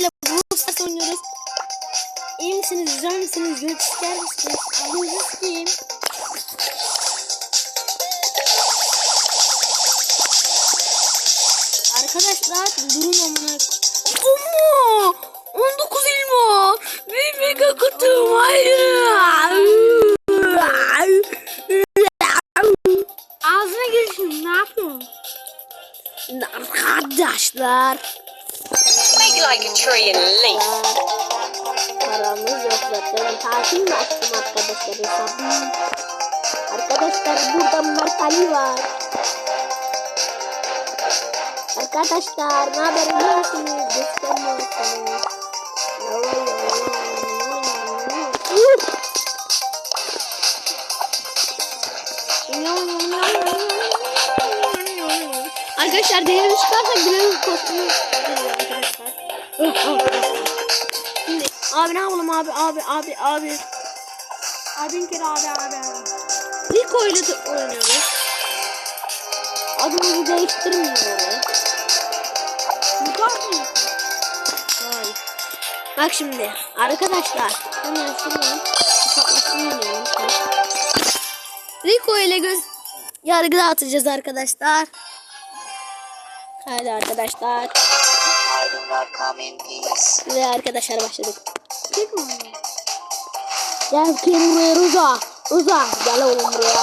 Brawl Stars oynuyoruz. İyi misiniz? Güzel misiniz? Göç ister misiniz? Adınız kim? Arkadaşlar durun amına. Omo! 19 elma. Bir mega kutu. Hayır. Ağzına girişin. Ne yapıyorsun? Arkadaşlar. Make like a tree and leaf. Paramız yok zaten. Tatil mi açtım arkadaşlar hesabı? Arkadaşlar burada Mert Ali var. Arkadaşlar ne haber biliyor musunuz? Göstermiyorsunuz. Arkadaşlar değeri çıkarsa gülerim kostümü. Şimdi abi ne yapalım abi abi abi abi. Abin kere abi abi abi. Rico ile de oynuyoruz. Adımızı değiştirmiyoruz. Bu var mı? Hayır. Bak şimdi arkadaşlar hemen şuradan hesaplaşmayı oynayalım. Rico ile göz yargı dağıtacağız arkadaşlar. Hadi arkadaşlar. Peace. Ve arkadaşlar başladık. Gel kim buraya Rıza. Rıza gel oğlum buraya.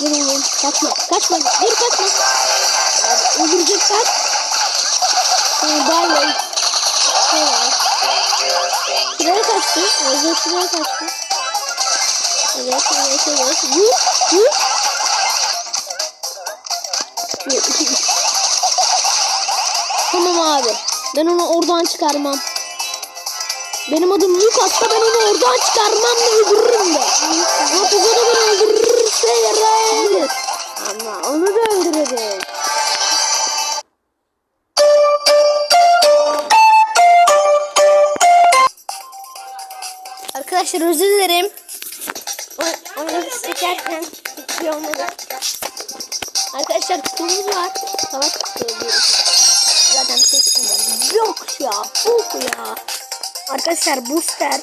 Gel oğlum kaçma kaçma bir kaçma. Abi öldürecek kaç. Bay bay. Şuraya kaçtı. Rıza şuraya kaçtı. Evet evet evet. Vur vur. Tamam abi. Ben onu oradan çıkarmam. Benim adım Lucas da ben onu oradan çıkarmam da öldürürüm de. Tuzo da beni öldürürse yarayabilir. Ama onu da öldüreceğiz. Arkadaşlar özür dilerim. O- Onu çekerken hiçbir şey olmadı. Arkadaşlar kutumuz var. Savaş diyoruz. Zaten çekmiyorum. Yok ya. Yok ya. Arkadaşlar booster.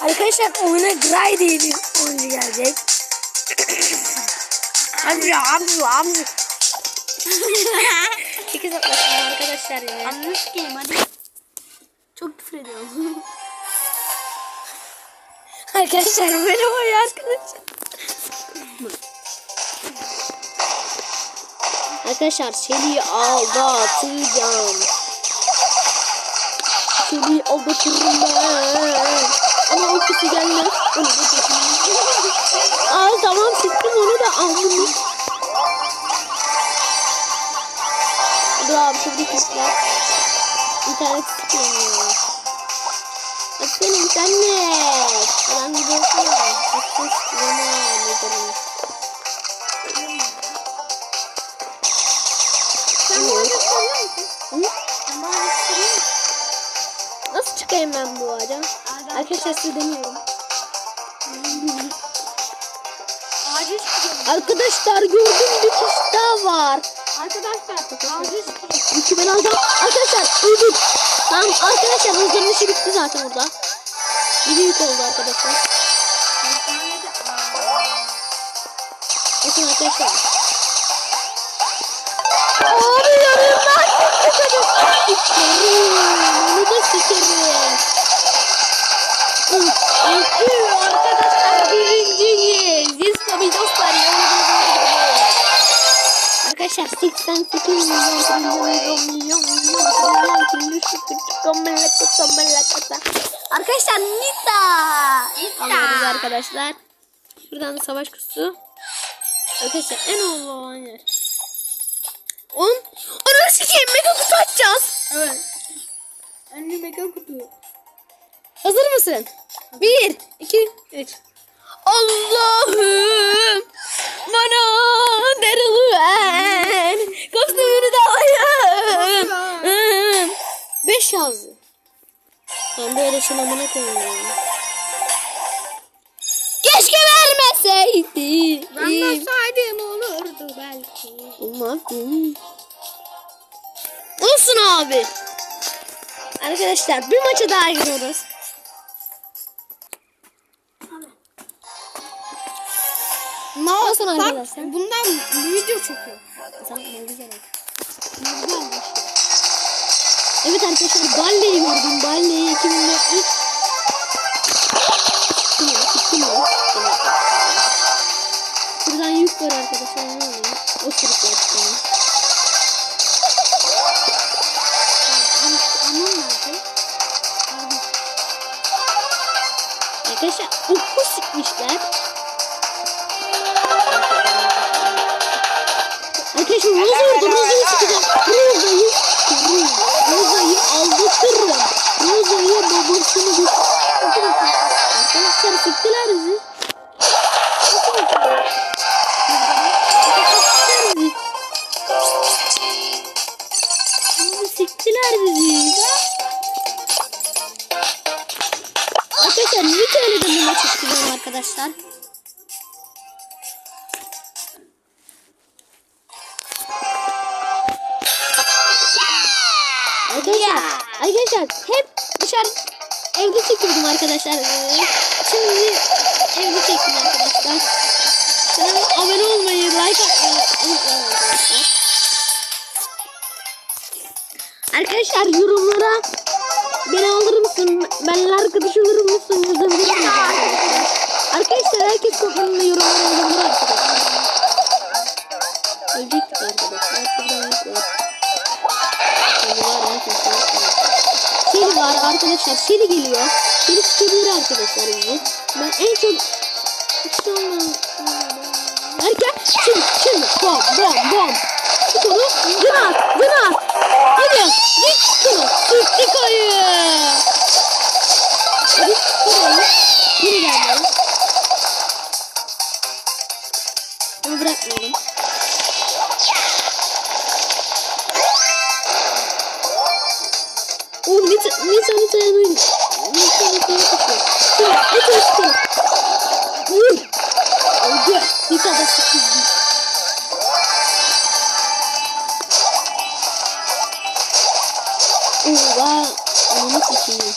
Arkadaşlar oyuna Gray diye bir oyuncu gelecek. Abi abi abi. Sekiz atlasın arkadaşlar ya. Anlış game hadi. Çok küfür ediyorum. arkadaşlar merhaba ya arkadaşlar. Arkadaşlar seni aldatacağım. Seni aldatırım ben. Ama o kişi gelmez. Onu. Aa tamam sıktım onu da aldım. Dur abi şurada kesler. İnternet. Bak senin internet. Adam bir baksana. Bak ses yana Hı? Nasıl çıkayım ben bu ağaca? Arkadaşlar size deniyorum. Arkadaşlar gördüm bir kişi daha var. Arkadaşlar ağacı. İki ben alacağım. Arkadaşlar öldüm. Tamam arkadaşlar hızların işi bitti zaten orada. Bir büyük oldu arkadaşlar. Bakın arkadaşlar. Abi yanımdan Sikerim. Onu da sikerim. Üf, Arkadaşlar birinciyiz. Biz tabii dostlar. Arkadaşlar 88 milyon milyon milyon milyon melekata melekata. Arkadaşlar Nita. Nita. Alıyoruz arkadaşlar. Buradan da savaş kutusu. Arkadaşlar en oğlu olan yer. On. Onu sikeyim mega kutu açacağız. Evet. Anne mega kutu. Hazır mısın? Bir, iki, üç. Allah'ım bana darıl ver. Kostümünü de alayım. Beş yazdı. Ben böyle şunamına koyayım. Keşke vermeseydi. Vermeseydim olurdu belki. Olmaz. Olsun abi. Arkadaşlar bir maça daha giriyoruz. Ne olsun arkadaşlar? Bundan video çekiyor. Sen ne güzel. Evet arkadaşlar Balle'yi vurdum. Balle'yi 2000'de Var arkadaşlar. Ne oluyor? O sırık var çıkanı. Anam nerede? Arkadaşlar oku sıkmışlar. Arkadaşlar Roza orada Roza'yı sıkacağım. Roza'yı Roza'yı aldatırım. Roza'yı babasını bir... Arkadaşlar sıktılar bizi. Arkadaşlar. Arkadaşlar, arkadaşlar hep dışarı evde çekiyordum arkadaşlar. Ee, Şimdi evde çektim arkadaşlar. Kanalıma abone olmayı, like atmayı unutmayın arkadaşlar. Arkadaşlar yorumlara beni alır mısın? Benimle arkadaş olur musun? Yazabilirsiniz arkadaşlar. Arkadaşlar herkes toplamında yorumlara yazabilir arkadaşlar. Ölecektik arkadaşlar. Şuradan var. Şimdi var mı? Şeli var arkadaşlar. Şeli geliyor. Şeli çıkabilir arkadaşlar bizi. Ben en çok. Erken şimdi şimdi bom bom bom. Tut onu. Gına gına. Hadi git şunu. Sürttük ayı. Hadi onu. Yine geldi. Onu bırakmayalım. Oh Nita Nita Nita yanıyor. Nita Nita yapıyor. Şunu Nita sıkıyor. Vur. Öldü. Nita da sıkıldı. Oha. Onu sıkıyor.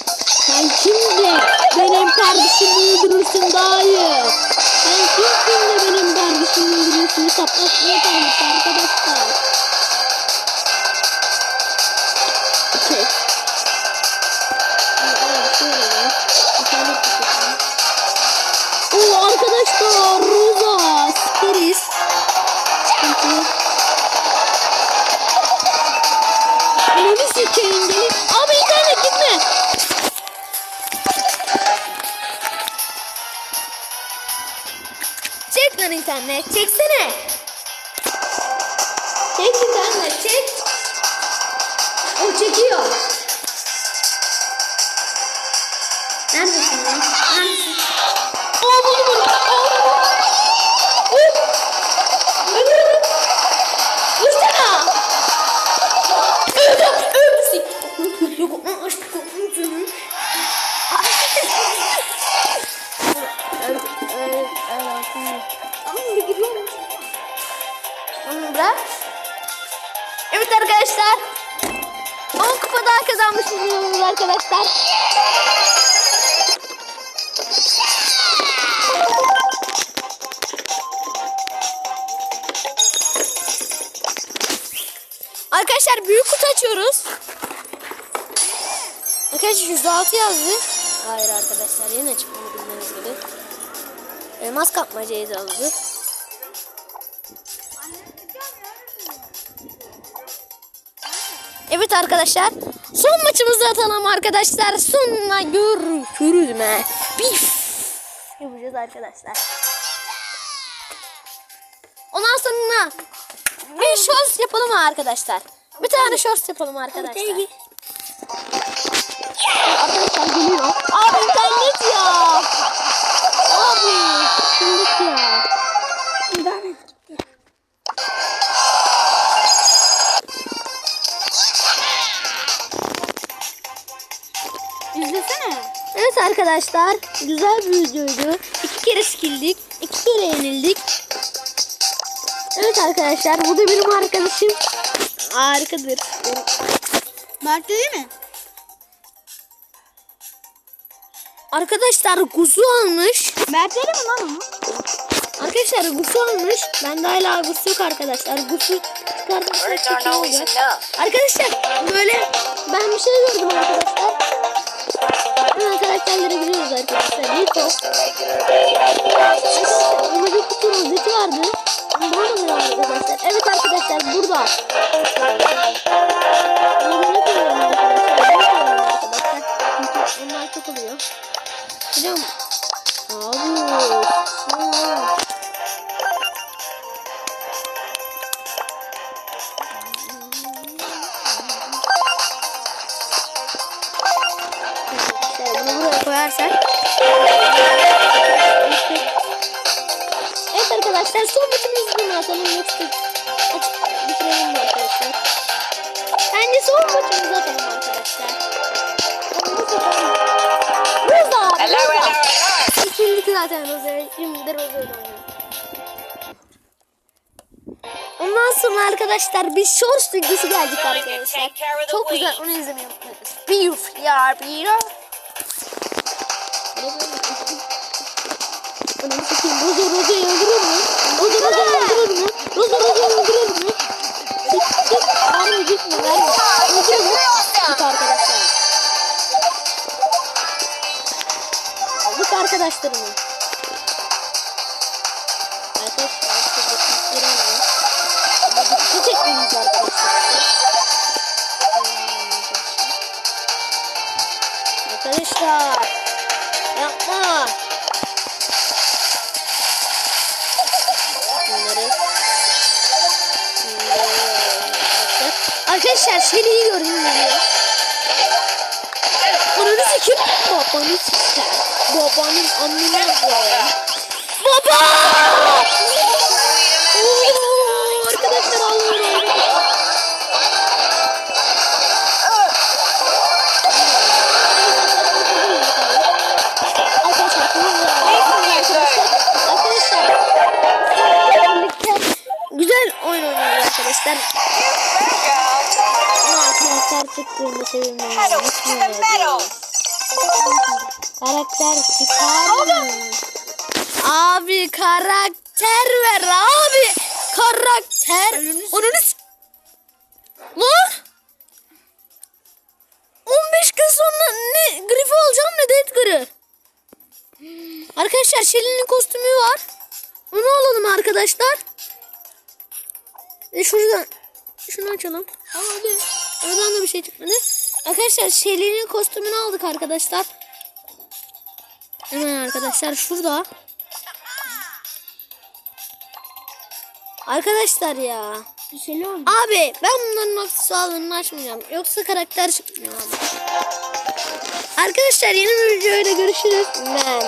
Sen kimdi? Benim kardeşimi öldürürsün daha iyi. Öldürürsün? Saplatmaya kalmış arkadaşlar. Okey. Oo arkadaşlar Rosa Speris Sıkıntı Ananı sikeyim Lan internet çeksene. Çek internet çek. O çekiyor arkadaşlar. Büyük kutu açıyoruz. Arkadaşlar 106 yazdı. Hayır arkadaşlar yine çıkmadı bildiğiniz gibi. Elmas kapmacayı da aldı. Evet arkadaşlar. Son maçımızda atalım arkadaşlar. Sonra görüşürüz me. Bif. Yapacağız arkadaşlar. Ondan sonra bir shorts yapalım arkadaşlar? Bir tane shorts yapalım arkadaşlar. Arkadaşlar geliyor. Abi internet ya. Arkadaşlar güzel bir videoydu. İki kere skildik. iki kere yenildik. Evet arkadaşlar bu da benim arkadaşım. Harikadır. Mert değil mi? Arkadaşlar kuzu almış. Mert'leri mi lan onu? Arkadaşlar gusu almış. Ben de hala gusu yok arkadaşlar. Gusu Words çok iyi olacak. Arkadaşlar böyle ben bir şey gördüm arkadaşlar. Hemen karakterlere giriyoruz arkadaşlar. Arkadaşlar burada bir kutu rozeti vardı. Bunu bulamadım arkadaşlar. Evet arkadaşlar burada. Burada ne koyuyorum arkadaşlar? Ne koyuyorum arkadaşlar? Onlar çok oluyor. Hocam. Abi. Arkadaşlar son maçımızı bunu atalım yoksa aç bitirelim mi arkadaşlar? Bence son maçımızı atalım arkadaşlar. Roza! hello. İkinci zaten Roza. Şimdi de. Ondan sonra arkadaşlar bir shorts videosu gelecek arkadaşlar. Çok güzel onu izlemeyi unutmayınız. Bir ya bir Roza Roza'yı öldürür mü? Roza Roza'yı öldürür mü? Roza Roza'yı öldürür mü? Çık çık. Vermeyecek mi? Vermeyecek. Öldürür mü? Çık arkadaşlar. Aldık arkadaşlarımı. Arkadaşlar şurada kutları alalım. Ama dikkat etmemiz arkadaşlar. Arkadaşlar. Şeli'yi gördüm geliyor. Ananı sikim. Babanı siker. Babanın annene var. Baba! To the metal. Karakter çıkar mı? Abi karakter ver abi. Karakter. Onu Lan. 15 gün sonra ne Griff'i alacağım ne de Edgar'ı. Arkadaşlar Shelly'nin kostümü var. Onu alalım arkadaşlar. E şuradan şunu açalım. Hadi. Oradan da bir şey çıkmadı. Arkadaşlar Shelly'nin kostümünü aldık arkadaşlar. Hemen arkadaşlar şurada. Arkadaşlar ya. Şey oldu. Abi ben bunların aksesuarlarını açmayacağım. Yoksa karakter çıkmıyor abi. Arkadaşlar yeni bir videoyla görüşürüz. Ben.